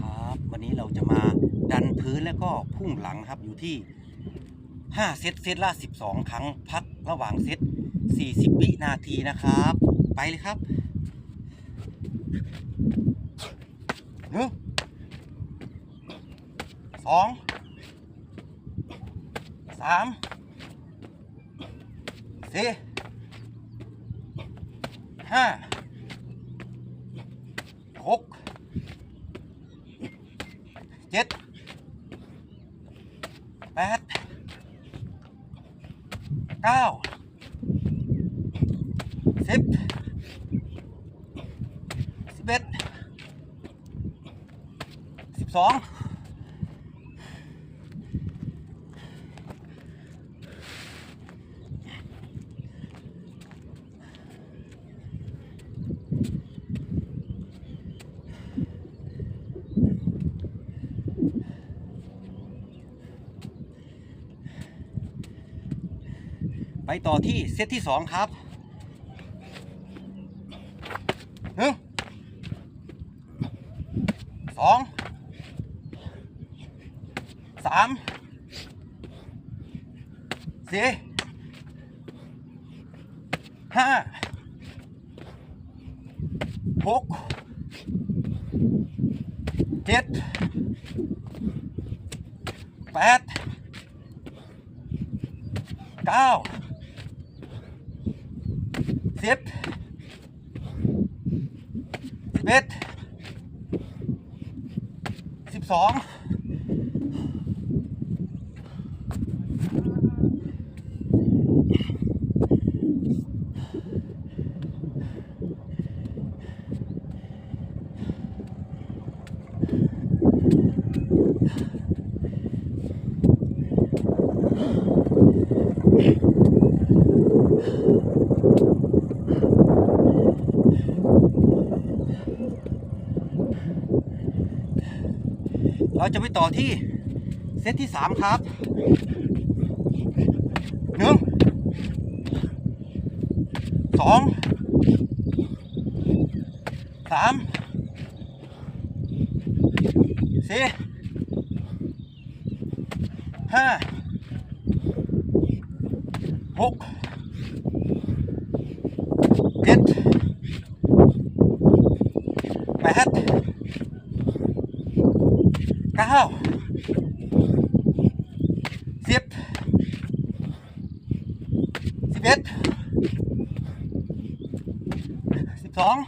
ครับวันนี้เราจะมาดันพื้นแล้วก็พุ่งหลังครับอยู่ที่ 5 เซตเซตละ 12 ครั้งพักระหว่างเซต 40 วินาทีนะครับ ไปเลยครับหนึ่งสองสามสี่ห้าหก เจ็ดแปดเก้าสิบสิบเอ็ดสิบสอง ไปต่อที่เซตที่สองครับหนึ่งสองสามสี่ห้าหกเจ็ดแปดเก้า สิบสิบเอ็ดสิบสอง เราจะไปต่อที่เซตที่สามครับหนึ่งสองสามสี่ห้าหกเจ็ดแปด cá hầu giết. Giết biết giết sóng